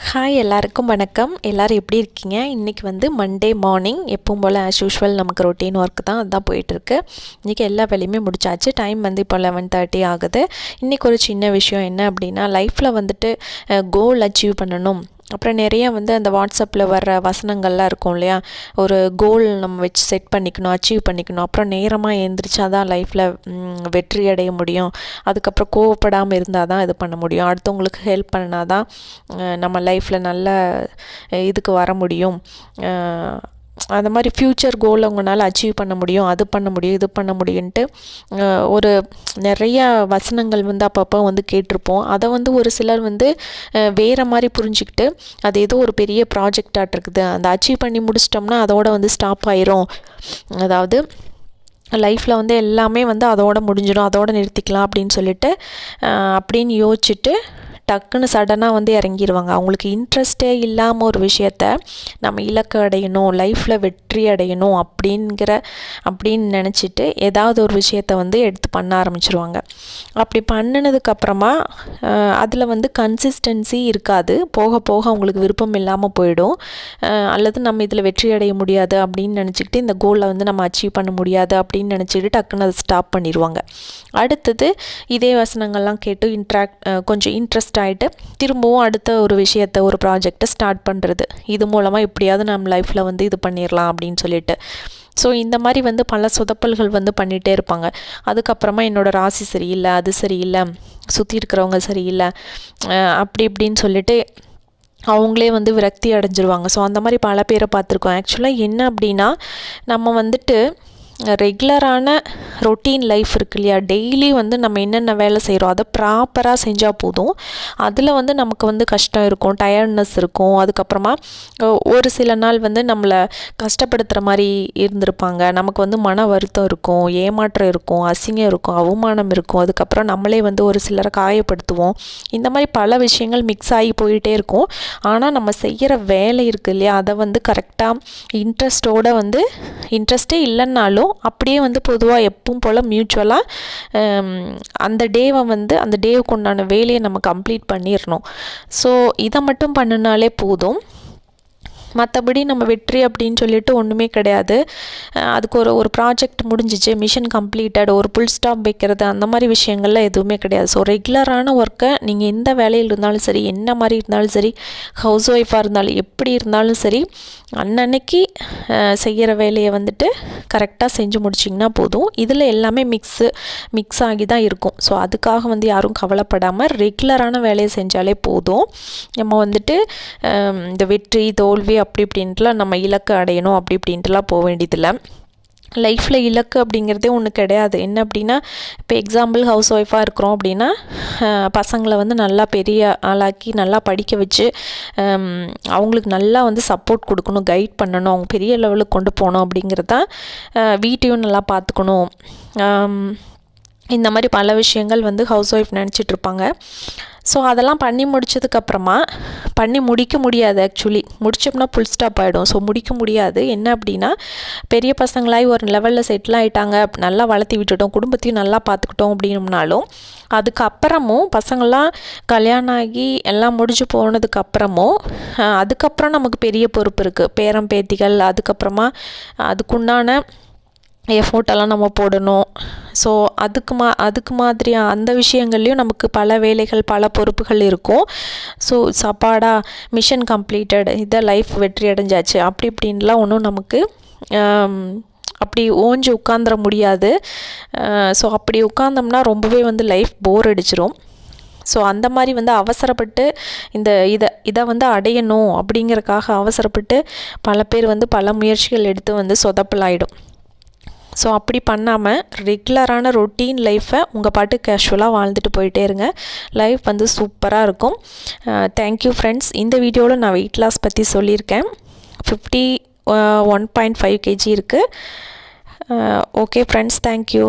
Hi எல்லாருக்கும் வணக்கம். எல்லோரும் எப்படி இருக்கீங்க? இன்றைக்கி வந்து மண்டே மார்னிங் எப்பவும் போல் ஆஸ் யூஷுவல் நமக்கு ரொட்டீன் ஒர்க் தான். அதுதான் போயிட்டுருக்கு. இன்றைக்கி எல்லா வேலையுமே முடிச்சாச்சு. டைம் வந்து இப்போ லெவன் தேர்ட்டி ஆகுது. இன்றைக்கி ஒரு சின்ன விஷயம் என்ன அப்படின்னா லைஃப்பில் வந்துட்டு கோல் அச்சீவ் பண்ணணும். அப்புறம் நிறைய வந்து அந்த வாட்ஸ்அப்பில் வர்ற வசனங்கள்லாம் இருக்கும் இல்லையா? ஒரு கோல் நம்ம வச்சு செட் பண்ணிக்கணும் அச்சீவ் பண்ணிக்கணும். அப்புறம் நேரமாக எழுந்திரிச்சா தான் லைஃப்பில் வெற்றி அடைய முடியும். அதுக்கப்புறம் கோவப்படாமல் இருந்தால் தான் இது பண்ண முடியும். அடுத்தவங்களுக்கு ஹெல்ப் பண்ணால் தான் நம்ம லைஃப்பில் நல்ல இதுக்கு வர முடியும். அந்த மாதிரி ஃப்யூச்சர் கோல் அவங்களால அச்சீவ் பண்ண முடியும் அது பண்ண முடியும் இது பண்ண முடியும்ன்ட்டு ஒரு நிறையா வசனங்கள் வந்து அப்பப்போ வந்து கேட்டிருப்போம். அதை வந்து ஒரு சிலர் வந்து வேறு மாதிரி புரிஞ்சுக்கிட்டு அது ஏதோ ஒரு பெரிய ப்ராஜெக்டாக இருக்குது. அந்த அச்சீவ் பண்ணி முடிச்சிட்டோம்னா அதோட வந்து ஸ்டாப் ஆயிரும். அதாவது லைஃப்பில் வந்து எல்லாமே வந்து அதோட முடிஞ்சிடும் அதோட நிறுத்திக்கலாம் அப்படின்னு சொல்லிட்டு அப்படின்னு யோசிச்சுட்டு டக்குன்னு சடனாக வந்து இறங்கிடுவாங்க அவங்களுக்கு இன்ட்ரெஸ்டே இல்லாமல் ஒரு விஷயத்த நம்ம இலக்கு அடையணும் லைஃப்பில் வெற்றி அடையணும் அப்படிங்கிற அப்படின்னு நினச்சிட்டு ஏதாவது ஒரு விஷயத்த வந்து எடுத்து பண்ண ஆரம்பிச்சிருவாங்க. அப்படி பண்ணினதுக்கப்புறமா அதில் வந்து கன்சிஸ்டன்சி இருக்காது. போக போக அவங்களுக்கு விருப்பம் இல்லாமல் போயிடும். அல்லது நம்ம இதில் வெற்றி அடைய முடியாது அப்படின்னு நினச்சிக்கிட்டு இந்த கோலை வந்து நம்ம அச்சீவ் பண்ண முடியாது அப்படின்னு நினச்சிக்கிட்டு டக்குன்னு அதை ஸ்டாப் பண்ணிடுவாங்க அடுத்தது இதே வசனங்கள்லாம் கேட்டு இன்ட்ராக்ட் கொஞ்சம் இன்ட்ரெஸ்ட் ஆகிட்டு திரும்பவும் அடுத்த ஒரு விஷயத்த ஒரு ப்ராஜெக்டை ஸ்டார்ட் பண்ணுறது இது மூலமாக எப்படியாவது நம்ம லைஃப்பில் வந்து இது பண்ணிடலாம் அப்படின்னு சொல்லிட்டு. ஸோ இந்த மாதிரி வந்து பல சொதப்பல்கள் வந்து பண்ணிகிட்டே இருப்பாங்க. அதுக்கப்புறமா என்னோடய ராசி சரியில்லை அது சரியில்லை சுற்றி இருக்கிறவங்க சரியில்லை அப்படி இப்படின்னு சொல்லிட்டு அவங்களே வந்து விரக்தி அடைஞ்சிருவாங்க. ஸோ அந்த மாதிரி பல பேரை பார்த்துருக்கோம். ஆக்சுவலாக என்ன அப்படின்னா நம்ம வந்துட்டு ரெகுலரான ரொட்டீன் லைஃப் இருக்கு இல்லையா? டெய்லி வந்து நம்ம என்னென்ன வேலை செய்கிறோம் அதை ப்ராப்பராக செஞ்சால் போதும். அதில் வந்து நமக்கு வந்து கஷ்டம் இருக்கும் டயர்ட்னஸ் இருக்கும். அதுக்கப்புறமா ஒரு சில நாள் வந்து நம்மளை கஷ்டப்படுத்துகிற மாதிரி இருந்திருப்பாங்க. நமக்கு வந்து மன வருத்தம் இருக்கும் ஏமாற்றம் இருக்கும் அசிங்கம் இருக்கும் அவமானம் இருக்கும். அதுக்கப்புறம் நம்மளே வந்து ஒரு சிலரை காயப்படுத்துவோம். இந்த மாதிரி பல விஷயங்கள் மிக்ஸ் ஆகி போயிட்டே இருக்கும். ஆனால் நம்ம செய்கிற வேலை இருக்குது இல்லையா? அதை வந்து கரெக்டாக இன்ட்ரெஸ்ட்டோடு வந்து இன்ட்ரெஸ்ட்டே இல்லைன்னாலும் அப்படியே வந்து பொதுவாக எப்பவும் போல் மியூச்சுவலாக அந்த டேவை வந்து அந்த டேவுக்கு உண்டான வேலையை நம்ம கம்ப்ளீட் பண்ணிடணும் ஸோ இதை மட்டும் பண்ணினாலே போதும். மற்றபடி நம்ம வெற்றி அப்படின்னு சொல்லிட்டு ஒன்றுமே கிடையாது. அதுக்கு ஒரு ஒரு ப்ராஜெக்ட் முடிஞ்சிச்சு மிஷன் கம்ப்ளீட்டட் ஒரு புல் ஸ்டாப் வைக்கிறது அந்த மாதிரி விஷயங்கள்லாம் எதுவுமே கிடையாது. ஸோ ரெகுலரான ஒர்க்கை நீங்கள் எந்த வேலையில் இருந்தாலும் சரி என்ன மாதிரி இருந்தாலும் சரி ஹவுஸ் ஒய்ஃபாக இருந்தாலும் எப்படி இருந்தாலும் சரி அன்னன்னைக்கு செய்கிற வேலையை வந்துட்டு கரெக்டாக செஞ்சு முடிச்சிங்கன்னா போதும். இதில் எல்லாமே மிக்ஸு மிக்ஸ் ஆகி தான் இருக்கும். ஸோ அதுக்காக வந்து யாரும் கவலைப்படாமல் ரெகுலரான வேலையை செஞ்சாலே போதும். நம்ம வந்துட்டு இந்த வெற்றி தோல்வி அப்படி இப்படின்ட்டுலாம் நம்ம இலக்கு அடையணும் அப்படி இப்படின்ட்டுலாம் போக வேண்டியதில்லை. லைஃப்பில் இலக்கு அப்படிங்கிறதே ஒன்று கிடையாது. என்ன அப்படின்னா இப்போ எக்ஸாம்பிள் ஹவுஸ் ஒய்ஃபாக இருக்கிறோம் அப்படின்னா பசங்களை வந்து நல்லா பெரிய ஆளாக்கி நல்லா படிக்க வச்சு அவங்களுக்கு நல்லா வந்து சப்போர்ட் கொடுக்கணும் கைட் பண்ணணும் அவங்க பெரிய லெவலுக்கு கொண்டு போகணும் அப்படிங்கிறது தான் வீட்டையும் நல்லா பார்த்துக்கணும். இந்த மாதிரி பல விஷயங்கள் வந்து ஹவுஸ் ஒய்ஃப் நினச்சிட்ருப்பாங்க ஸோ அதெல்லாம் பண்ணி முடிச்சதுக்கப்புறமா பண்ணி முடிக்க முடியாது ஆக்சுவலி முடிச்சோம்னா ஃபுல் ஸ்டாப் ஆகிடும் ஸோ முடிக்க முடியாது. என்ன அப்படின்னா பெரிய பசங்களாகி ஒரு லெவலில் செட்டில் ஆகிட்டாங்க நல்லா வளர்த்தி விட்டுட்டோம். குடும்பத்தையும் நல்லா பார்த்துக்கிட்டோம் அப்படின்னம்னாலும் அதுக்கப்புறமும் பசங்களாம் கல்யாணம் ஆகி எல்லாம் முடிஞ்சு போனதுக்கப்புறமும் அதுக்கப்புறம் நமக்கு பெரிய பொறுப்பு இருக்குது பேரம் பேத்திகள் அதுக்கப்புறமா அதுக்குண்டான எஃபோர்ட்டெல்லாம் நம்ம போடணும். ஸோ அதுக்கு மா அதுக்கு மாதிரி அந்த விஷயங்கள்லையும் நமக்கு பல வேலைகள் பல பொறுப்புகள் இருக்கும். ஸோ சப்பாடா மிஷன் கம்ப்ளீட்டட் இதை லைஃப் வெற்றி அடைஞ்சாச்சு. அப்படி இப்படின்லாம் ஒன்றும் நமக்கு அப்படி ஓஞ்சி உட்காந்துட முடியாது. ஸோ அப்படி உட்காந்தோம்னா ரொம்பவே வந்து லைஃப் போர் அடிச்சிரும். ஸோ அந்த மாதிரி வந்து அவசரப்பட்டு இந்த இதை இதை வந்து அடையணும் அப்படிங்கிறக்காக அவசரப்பட்டு பல பேர் வந்து பல முயற்சிகள் எடுத்து வந்து சொதப்பலாயிடும். ஸோ அப்படி பண்ணாமல் ரெகுலரான ரொட்டீன் லைஃப்பை உங்கள் பாட்டு கேஷுவலாக வாழ்ந்துட்டு போயிட்டே இருங்க. லைஃப் வந்து சூப்பராக இருக்கும். Uh, தேங்க்யூ ஃப்ரெண்ட்ஸ் இந்த வீடியோவில் நான் வெயிட் லாஸ் பற்றி சொல்லியிருக்கேன். Fifty one point five KG இருக்குது ஓகே ஃப்ரெண்ட்ஸ் தேங்க்யூ